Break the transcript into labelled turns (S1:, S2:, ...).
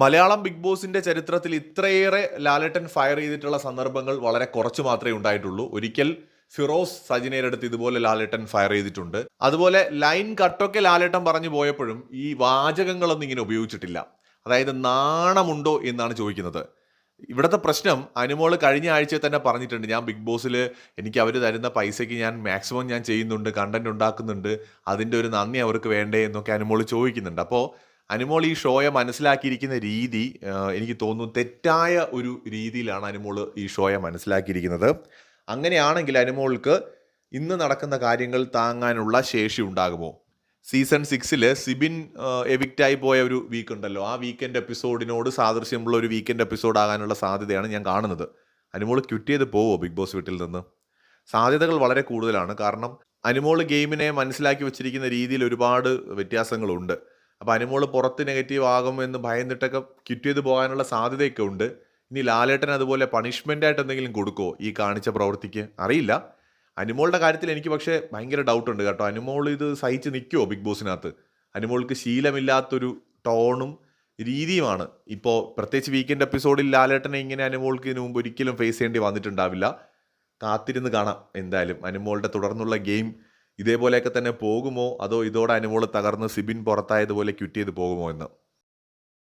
S1: Malayalam big ബോസിന്റെ ചരിത്രത്തിൽ ഇത്രയേറെ ലാലട്ടൻ ഫയർ ചെയ്തിട്ടുള്ള സന്ദർഭങ്ങൾ വളരെ കുറച്ച് മാത്രമേ ഉണ്ടായിട്ടുള്ളൂ. ഒരിക്കൽ ഫിറോസ് സജിനയുടെ അടുത്ത് ഇതുപോലെ ലാലേട്ടൻ ഫയർ ചെയ്തിട്ടുണ്ട്. അതുപോലെ ലൈൻ കട്ടൊക്കെ ലാലേട്ടൻ പറഞ്ഞു പോയപ്പോഴും ഈ വാചകങ്ങളൊന്നും ഇങ്ങനെ ഉപയോഗിച്ചിട്ടില്ല. അതായത് നാണമുണ്ടോ എന്നാണ് ചോദിക്കുന്നത്. ഇവിടുത്തെ പ്രശ്നം അനുമോൾ കഴിഞ്ഞ ആഴ്ച തന്നെ പറഞ്ഞിട്ടുണ്ട്. ഞാൻ ബിഗ് ബോസിൽ എനിക്ക് അവർ തരുന്ന പൈസയ്ക്ക് ഞാൻ മാക്സിമം ഞാൻ ചെയ്യുന്നുണ്ട് കണ്ടന്റ് ഉണ്ടാക്കുന്നുണ്ട് അതിന്റെ ഒരു നന്ദി അവർക്ക് വേണ്ടേ എന്നൊക്കെ അനുമോൾ ചോദിക്കുന്നുണ്ട്. അപ്പോൾ അനുമോൾ ഈ ഷോയെ മനസ്സിലാക്കിയിരിക്കുന്ന രീതി എനിക്ക് തോന്നുന്നു തെറ്റായ ഒരു രീതിയിലാണ് അനുമോൾ ഈ ഷോയെ മനസ്സിലാക്കിയിരിക്കുന്നത്. അങ്ങനെയാണെങ്കിൽ അനുമോൾക്ക് ഇന്ന് നടക്കുന്ന കാര്യങ്ങൾ താങ്ങാനുള്ള ശേഷി ഉണ്ടാകുമോ? സീസൺ സിക്സിൽ സിബിൻ എവിക്റ്റായി പോയ ഒരു വീക്ക് ഉണ്ടല്ലോ. ആ വീക്കെൻഡ് എപ്പിസോഡിനോട് സാദൃശ്യമുള്ള ഒരു വീക്കെൻഡ് എപ്പിസോഡ് ആകാനുള്ള സാധ്യതയാണ് ഞാൻ കാണുന്നത്. അനുമോൾ ക്വിറ്റ് ചെയ്ത് പോവോ ബിഗ് ബോസ് വീട്ടിൽ നിന്ന്? സാധ്യതകൾ വളരെ കൂടുതലാണ്. കാരണം അനുമോൾ ഗെയിമിനെ മനസ്സിലാക്കി വെച്ചിരിക്കുന്ന രീതിയിൽ ഒരുപാട് വ്യത്യാസങ്ങളുണ്ട്. അപ്പോൾ അനുമോൾ പുറത്ത് നെഗറ്റീവ് ആകും എന്ന് ഭയന്നിട്ടൊക്കെ ക്വിറ്റ് ചെയ്ത് പോകാനുള്ള സാധ്യതയൊക്കെ ഉണ്ട്. ഇനി ലാലേട്ടൻ അതുപോലെ പണിഷ്മെന്റ് ആയിട്ട് എന്തെങ്കിലും കൊടുക്കുമോ ഈ കാണിച്ച പ്രവൃത്തിക്ക്? അറിയില്ല. അനുമോളുടെ കാര്യത്തിൽ എനിക്ക് പക്ഷേ ഭയങ്കര ഡൗട്ട് ഉണ്ട് കേട്ടോ. അനുമോൾ ഇത് സഹിച്ച് നിൽക്കുമോ ബിഗ് ബോസിനകത്ത്? അനുമോൾക്ക് ശീലമില്ലാത്തൊരു ടോണും രീതിയുമാണ്. ഇപ്പോൾ പ്രത്യേകിച്ച് വീക്കെൻഡ് എപ്പിസോഡിൽ ലാലേട്ടനെ ഇങ്ങനെ അനുമോൾക്ക് ഇതിനു മുമ്പ് ഒരിക്കലും ഫേസ് ചെയ്യേണ്ടി വന്നിട്ടുണ്ടാവില്ല. കാത്തിരുന്ന് കാണാം എന്തായാലും. അനുമോളുടെ തുടർന്നുള്ള ഗെയിം ഇതേപോലെയൊക്കെ തന്നെ പോകുമോ? അതോ ഇതോടെ അനുമോൾ തകർന്ന് സിബിൻ പുറത്തായതുപോലെ ക്വിറ്റ് ചെയ്ത് പോകുമോ എന്ന്?